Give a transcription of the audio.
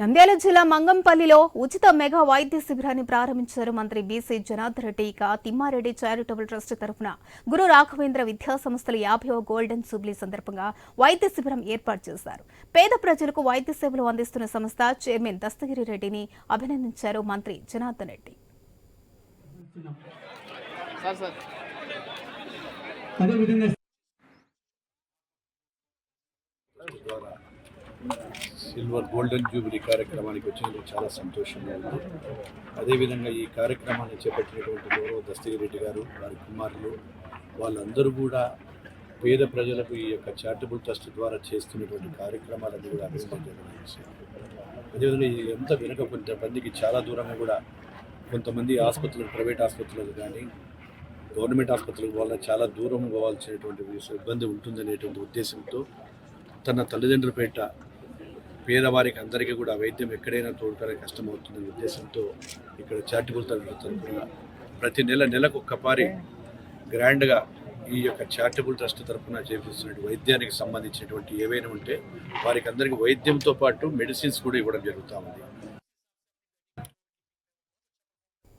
నంద్యాల జిల్లా మంగంపల్లిలో ఉచిత మెగా వైద్య శిబిరాన్ని ప్రారంభించారు మంత్రి బీసీ జనార్దన్ రెడ్డి. ఇక తిమ్మారెడ్డి చారిటబుల్ ట్రస్ట్ తరఫున గురు రాఘవేంద్ర విద్యా సంస్థల యాభైవ గోల్డెన్ జూబ్లీ సందర్భంగా వైద్య శిబిరం ఏర్పాటు చేశారు. పేద ప్రజలకు వైద్య సేవలు అందిస్తున్న సంస్థ చైర్మన్ దస్తగిరి రెడ్డిని అభినందించారు మంత్రి జనార్దన్ రెడ్డి. అదేవిధంగా ద్వారా సిల్వర్ గోల్డెన్ జూబిలీ కార్యక్రమానికి వచ్చినందుకు చాలా సంతోషంగా ఉంది. అదేవిధంగా ఈ కార్యక్రమాన్ని చేపట్టినటువంటి గౌరవ దస్తగిరెడ్డి గారు వారి కుమారులు వాళ్ళందరూ కూడా పేద ప్రజలకు ఈ యొక్క చారిటబుల్ ట్రస్ట్ ద్వారా చేస్తున్నటువంటి కార్యక్రమాలన్నీ కూడా అభినందించదగిన అదేవిధంగా ఇది ఎంత వెనుక కొంతమందికి చాలా దూరంగా కూడా కొంతమంది ఆసుపత్రులు ప్రైవేట్ ఆసుపత్రులకు కానీ గవర్నమెంట్ ఆసుపత్రులకు వల్ల చాలా దూరం పోవాల్సినటువంటి ఇబ్బంది ఉంటుందనేటువంటి ఉద్దేశంతో తన తల్లిదండ్రుల పేట పేదవారికి అందరికీ కూడా వైద్యం ఎక్కడైనా తోడుకోవడం కష్టమవుతుందనే ఉద్దేశంతో ఇక్కడ చారిటబుల్ తరఫున ప్రతి నెల నెలకు ఒక్కపారి గ్రాండ్గా ఈ యొక్క చారిటబుల్ ట్రస్ట్ తరఫున చేపిస్తున్న వైద్యానికి సంబంధించినటువంటి ఏవైనా ఉంటే వారికి అందరికీ వైద్యంతో పాటు మెడిసిన్స్ కూడా ఇవ్వడం జరుగుతూ ఉంది.